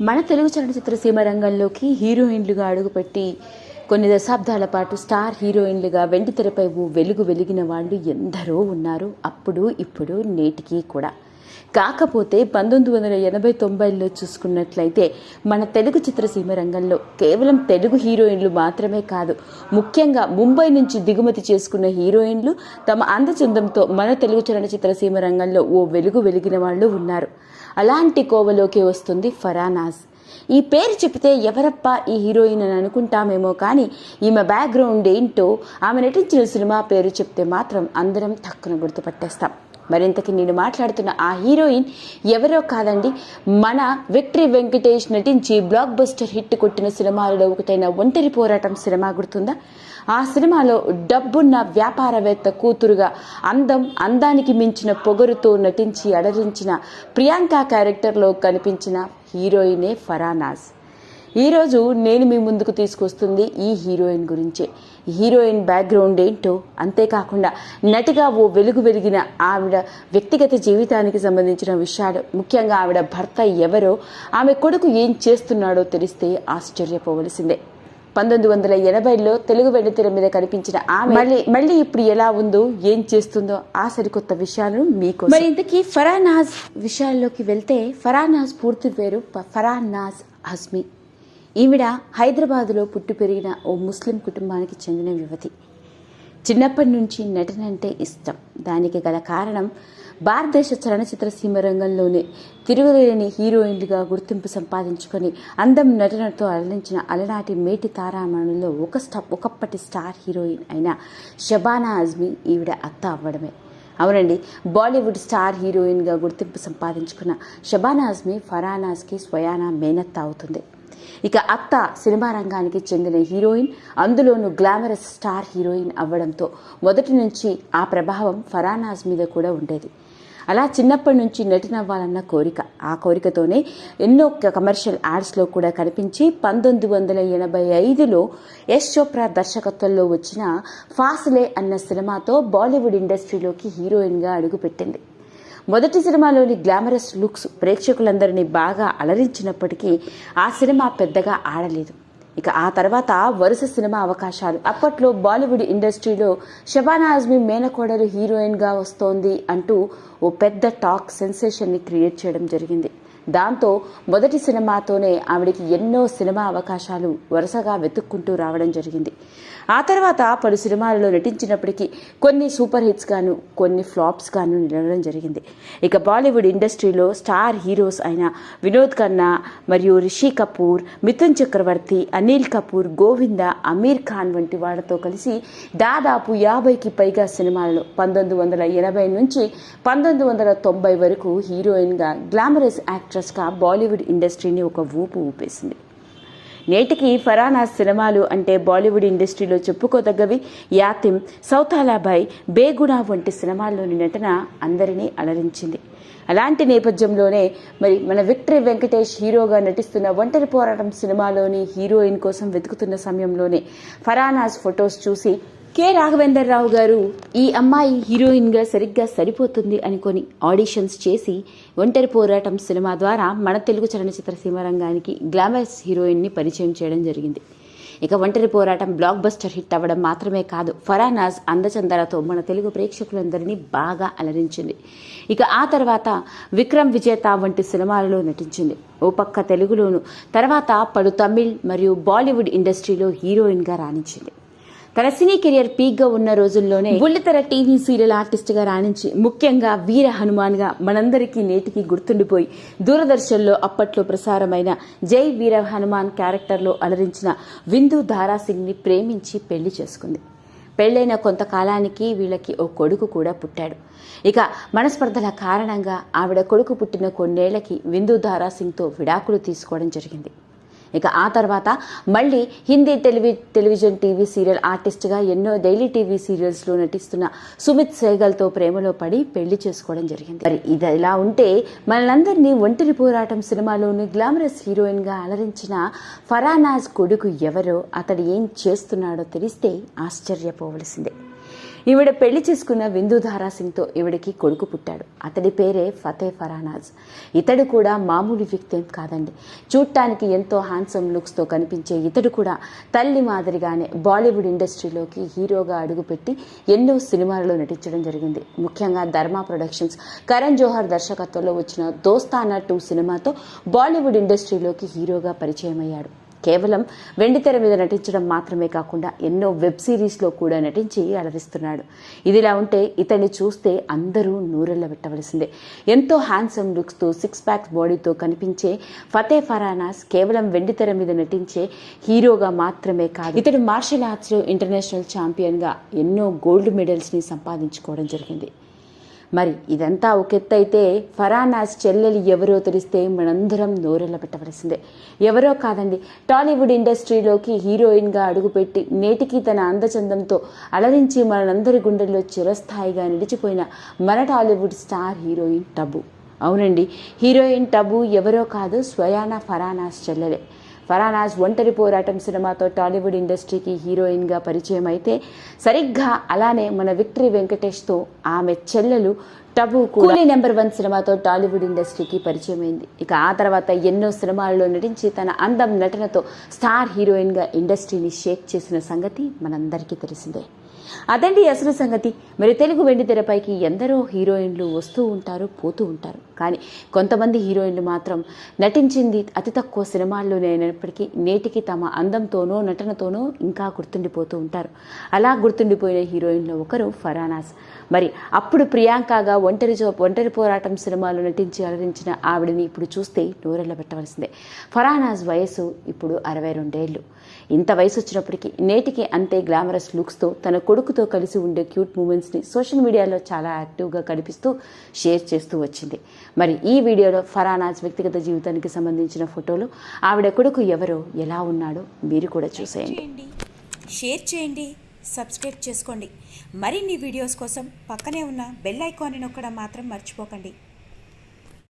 మన తెలుగు చలనచిత్ర సీమ రంగంలోకి హీరోయిన్లుగా అడుగుపెట్టి కొన్ని దశాబ్దాల పాటు స్టార్ హీరోయిన్లుగా వెండి తెరపై వెలుగు వెలిగిన వాళ్ళు ఎందరో ఉన్నారు. అప్పుడు ఇప్పుడు నేటికి కూడా. కాకపోతే పంతొమ్మిది వందల ఎనభై తొంభైలో చూసుకున్నట్లయితే మన తెలుగు చిత్రసీమ రంగంలో కేవలం తెలుగు హీరోయిన్లు మాత్రమే కాదు ముఖ్యంగా ముంబై నుంచి దిగుమతి చేసుకున్న హీరోయిన్లు తమ అందచందంతో మన తెలుగు చలనచిత్ర సీమ రంగంలో ఓ వెలుగు వెలిగిన వాళ్ళు ఉన్నారు. అలాంటి కోవలోకి వస్తుంది ఫరానాజ్. ఈ పేరు చెప్తే ఎవరప్పా ఈ హీరోయిన్ అని అనుకుంటామేమో కానీ ఈమె బ్యాక్గ్రౌండ్ ఏంటో ఆమె నటించిన సినిమా పేరు చెప్తే మాత్రం అందరం తక్కువ గుర్తుపట్టేస్తాం. మరింతకి నేను మాట్లాడుతున్న ఆ హీరోయిన్ ఎవరో కాదండి మన విక్టరీ వెంకటేష్ నటించి బ్లాక్ బస్టర్ హిట్ కొట్టిన సినిమాలలో ఒకటైన ఒంటరి పోరాటం సినిమా గుర్తుందా? ఆ సినిమాలో డబ్బున్న వ్యాపారవేత్త కూతురుగా అందం అందానికి మించిన పొగరుతో నటించి అడరించిన ప్రియాంక క్యారెక్టర్లో కనిపించిన హీరోయినే ఫరానాజ్. ఈరోజు నేను మీ ముందుకు తీసుకొస్తుంది ఈ హీరోయిన్ గురించే. హీరోయిన్ బ్యాక్గ్రౌండ్ ఏంటో అంతేకాకుండా నటిగా ఓ వెలుగు వెలిగిన ఆవిడ వ్యక్తిగత జీవితానికి సంబంధించిన విషయాలు ముఖ్యంగా ఆవిడ భర్త ఎవరో ఆమె కొడుకు ఏం చేస్తున్నాడో తెలిస్తే ఆశ్చర్యపోవలసిందే. పంతొమ్మిది వందల ఎనభైలో తెలుగు వెండితెర మీద కనిపించిన ఆమె మళ్ళీ మళ్ళీ ఇప్పుడు ఎలా ఉందో ఏం చేస్తుందో ఆ సరికొత్త విషయాలను మీకు మరి ఇంతకీ ఫరానాజ్ విషయాల్లోకి వెళ్తే ఫరానాజ్ పూర్తి పేరు ఫరానాజ్ హస్మి ఈవిడ హైదరాబాదులో పుట్టి పెరిగిన ఓ ముస్లిం కుటుంబానికి చెందిన యువతి. చిన్నప్పటి నుంచి నటన అంటే ఇష్టం. దానికి గల కారణం భారతదేశ చలనచిత్ర సీమ రంగంలోనే తిరుగులేని హీరోయిన్లుగా గుర్తింపు సంపాదించుకొని అందం నటనతో అలరించిన అలనాటి మేటి తారామణుల్లో ఒక స్టా ఒకప్పటి స్టార్ హీరోయిన్ అయిన షబానా అజ్మీ ఈవిడ అత్త అవ్వడమే. అవునండి బాలీవుడ్ స్టార్ హీరోయిన్గా గుర్తింపు సంపాదించుకున్న షబానా అజ్మీ ఫరానాజ్కి స్వయానా మేనత్త అవుతుంది. ఇక అత్త సినిమా రంగానికి చెందిన హీరోయిన్ అందులోనూ గ్లామరస్ స్టార్ హీరోయిన్ అవ్వడంతో మొదటి నుంచి ఆ ప్రభావం ఫరానాజ్ మీద కూడా ఉండేది. అలా చిన్నప్పటి నుంచి నటినవ్వాలన్న కోరిక ఆ కోరికతోనే ఎన్నో కమర్షియల్ యాడ్స్లో కూడా కనిపించి పంతొమ్మిది వందల ఎనభై ఐదులో యశ్ చోప్రా దర్శకత్వంలో వచ్చిన ఫాసిలే అన్న సినిమాతో బాలీవుడ్ ఇండస్ట్రీలోకి హీరోయిన్గా అడుగుపెట్టింది. మొదటి సినిమాలోని గ్లామరస్ లుక్స్ ప్రేక్షకులందరినీ బాగా అలరించినప్పటికీ ఆ సినిమా పెద్దగా ఆడలేదు. ఇక ఆ తర్వాత వరుస సినిమా అవకాశాలు. అప్పట్లో బాలీవుడ్ ఇండస్ట్రీలో షబానా ఆజ్మీ మేనకోడలు హీరోయిన్గా వస్తోంది అంటూ ఓ పెద్ద టాక్ సెన్సేషన్ని క్రియేట్ చేయడం జరిగింది. దాంతో మొదటి సినిమాతోనే ఆవిడకి ఎన్నో సినిమా అవకాశాలు వరుసగా వెతుక్కుంటూ రావడం జరిగింది. ఆ తర్వాత పలు సినిమాలలో నటించినప్పటికీ కొన్ని సూపర్ హిట్స్ గాను కొన్ని ఫ్లాప్స్ గాను నిలవడం జరిగింది. ఇక బాలీవుడ్ ఇండస్ట్రీలో స్టార్ హీరోస్ అయిన వినోద్ ఖన్నా మరియు రిషి కపూర్ మిథున్ చక్రవర్తి అనిల్ కపూర్ గోవింద అమీర్ ఖాన్ వంటి వాళ్ళతో కలిసి దాదాపు యాభైకి పైగా సినిమాలలో పంతొమ్మిది వందల ఎనభై నుంచి పంతొమ్మిది వందల తొంభై వరకు హీరోయిన్గా గ్లామరస్ యాక్ట్రెస్గా బాలీవుడ్ ఇండస్ట్రీని ఒక ఊపు ఊపేసింది. నేటికి ఫరానా సినిమాలు అంటే బాలీవుడ్ ఇండస్ట్రీలో చెప్పుకోదగ్గవి యాతిమ్ సౌతాలాబాయ్ బేగుణా వంటి సినిమాల్లోని నటన అందరినీ అలరించింది. అలాంటి నేపథ్యంలోనే మరి మన విక్టరీ వెంకటేష్ హీరోగా నటిస్తున్న ఒంటరి పోరాటం సినిమాలోని హీరోయిన్ కోసం వెతుకుతున్న సమయంలోనే ఫరానాస్ ఫొటోస్ చూసి కె రాఘవేందర్ రావు గారు ఈ అమ్మాయి హీరోయిన్గా సరిగ్గా సరిపోతుంది అనుకొని ఆడిషన్స్ చేసి ఒంటరి పోరాటం సినిమా ద్వారా మన తెలుగు చలనచిత్ర సీమారంగానికి గ్లామరస్ హీరోయిన్ని పరిచయం చేయడం జరిగింది. ఇక ఒంటరి పోరాటం బ్లాక్ బస్టర్ హిట్ అవ్వడం మాత్రమే కాదు ఫరానాజ్ అందచందరతో మన తెలుగు ప్రేక్షకులందరినీ బాగా అలరించింది. ఇక ఆ తర్వాత విక్రమ్ విజేత వంటి సినిమాలలో నటించింది. ఓ పక్క తెలుగులోను తర్వాత పలు తమిళ్ మరియు బాలీవుడ్ ఇండస్ట్రీలో హీరోయిన్గా రాణించింది. తన సినీ కెరియర్ పీక్గా ఉన్న రోజుల్లోనే బుల్లితెర టీవీ సీరియల్ ఆర్టిస్ట్గా రాణించి ముఖ్యంగా వీర హనుమాన్గా మనందరికీ నేటికి గుర్తుండిపోయి దూరదర్శన్లో అప్పట్లో ప్రసారమైన జై వీర హనుమాన్ క్యారెక్టర్లో అలరించిన విందు దారాసింగ్ని ప్రేమించి పెళ్ళి చేసుకుంది. పెళ్ళైన కొంతకాలానికి వీళ్ళకి ఓ కొడుకు కూడా పుట్టాడు. ఇక మనస్పర్ధల కారణంగా ఆవిడ కొడుకు పుట్టిన కొన్నేళ్ళకి విందు ధారాసింగ్తో విడాకులు తీసుకోవడం జరిగింది. ఇక ఆ తర్వాత మళ్ళీ Hindi tele television TV serial ఆర్టిస్ట్గా ఎన్నో డైలీ టీవీ సీరియల్స్లో నటిస్తున్న సుమిత్ సేగల్తో ప్రేమలో పడి పెళ్ళి చేసుకోవడం జరిగింది. మరి ఇది ఇలా ఉంటే మనలందరినీ ఒంటరి పోరాటం సినిమాలోని గ్లామరస్ హీరోయిన్గా అలరించిన ఫరానాజ్ కొడుకు ఎవరో అతడు ఏం చేస్తున్నాడో తెలిస్తే ఆశ్చర్యపోవలసిందే. ఈవిడ పెళ్ళి చేసుకున్న విందుధారా సింగ్తో ఈవిడకి కొడుకు పుట్టాడు. అతడి పేరే ఫతే ఫరానాజ్. ఇతడు కూడా మామూలు వ్యక్తి ఏం కాదండి. చూడటానికి ఎంతో హ్యాండ్సమ్ లుక్స్తో కనిపించే ఇతడు కూడా తల్లి మాదిరిగానే బాలీవుడ్ ఇండస్ట్రీలోకి హీరోగా అడుగుపెట్టి ఎన్నో సినిమాలలో నటించడం జరిగింది. ముఖ్యంగా ధర్మా ప్రొడక్షన్స్ కరణ్ జోహర్ దర్శకత్వంలో వచ్చిన దోస్తానా టూ సినిమాతో బాలీవుడ్ ఇండస్ట్రీలోకి హీరోగా పరిచయం అయ్యాడు కేవలం వెండితెర మీద నటించడం మాత్రమే కాకుండా ఎన్నో వెబ్ సిరీస్లో కూడా నటించి అలరిస్తున్నాడు. ఇదిలా ఉంటే ఇతన్ని చూస్తే అందరూ నూరెళ్ళ పెట్టవలసిందే. ఎంతో హ్యాండ్సమ్ లుక్స్తో సిక్స్ ప్యాక్స్ బాడీతో కనిపించే ఫతే ఫరానాస్ కేవలం వెండితెర మీద నటించే హీరోగా మాత్రమే కాదు ఇతడు మార్షల్ ఆర్ట్స్లో ఇంటర్నేషనల్ ఛాంపియన్గా ఎన్నో గోల్డ్ మెడల్స్ని సంపాదించుకోవడం జరిగింది. మరి ఇదంతా ఒక ఫరానాస్ చెల్లెలు ఎవరో తెలిస్తే మనందరం నోరెళ్ళ పెట్టవలసిందే. ఎవరో కాదండి టాలీవుడ్ ఇండస్ట్రీలోకి హీరోయిన్గా అడుగుపెట్టి నేటికి తన అందచందంతో అలరించి మనందరి గుండెల్లో చిరస్థాయిగా నిలిచిపోయిన మన టాలీవుడ్ స్టార్ హీరోయిన్ టబు. అవునండి హీరోయిన్ టబు ఎవరో కాదు స్వయానా ఫరానాస్ చెల్లెలే. ఫరానాజ్ ఒంటరి పోరాటం సినిమాతో టాలీవుడ్ ఇండస్ట్రీకి హీరోయిన్గా పరిచయం అయితే సరిగ్గా అలానే మన విక్టరీ వెంకటేష్తో ఆమె చెల్లెలు టబు కూలీ నెంబర్ వన్ సినిమాతో టాలీవుడ్ ఇండస్ట్రీకి పరిచయమైంది. ఇక ఆ తర్వాత ఎన్నో సినిమాల్లో నటించి తన అందం నటనతో స్టార్ హీరోయిన్గా ఇండస్ట్రీని షేక్ చేసిన సంగతి మనందరికీ తెలిసిందే. అదండి అసలు సంగతి. మరి తెలుగు వెండి తెరపైకి ఎందరో హీరోయిన్లు వస్తూ ఉంటారు పోతూ ఉంటారు. కానీ కొంతమంది హీరోయిన్లు మాత్రం నటించింది అతి తక్కువ సినిమాల్లోనే అయినప్పటికీ నేటికి తమ అందంతోనో నటనతోనో ఇంకా గుర్తుండిపోతూ ఉంటారు. అలా గుర్తుండిపోయిన హీరోయిన్లో ఒకరు ఫరానాస్. మరి అప్పుడు ప్రియాంకగా ఒంటరి జో ఒంటరి పోరాటం సినిమాలో నటించి అలరించిన ఆవిడని ఇప్పుడు చూస్తే నూరెళ్ళ పెట్టవలసిందే. ఫరానాజ్ వయసు ఇప్పుడు అరవై రెండేళ్ళు. ఇంత వయసు వచ్చినప్పటికీ నేటికి అంతే గ్లామరస్ లుక్స్తో తన కొడుకుతో కలిసి ఉండే క్యూట్ మూమెంట్స్ని సోషల్ మీడియాలో చాలా యాక్టివ్గా కనిపిస్తూ షేర్ చేస్తూ వచ్చింది. మరి ఈ వీడియోలో ఫరానాజ్ వ్యక్తిగత జీవితానికి సంబంధించిన ఫోటోలు ఆవిడ కొడుకు ఎవరో ఎలా ఉన్నాడో మీరు కూడా చూసేయండి. షేర్ చేయండి సబ్స్క్రైబ్ చేసుకోండి. మరిన్ని వీడియోస్ కోసం పక్కనే ఉన్న బెల్ ఐకాన్ని నొక్కడం మాత్రం మర్చిపోకండి.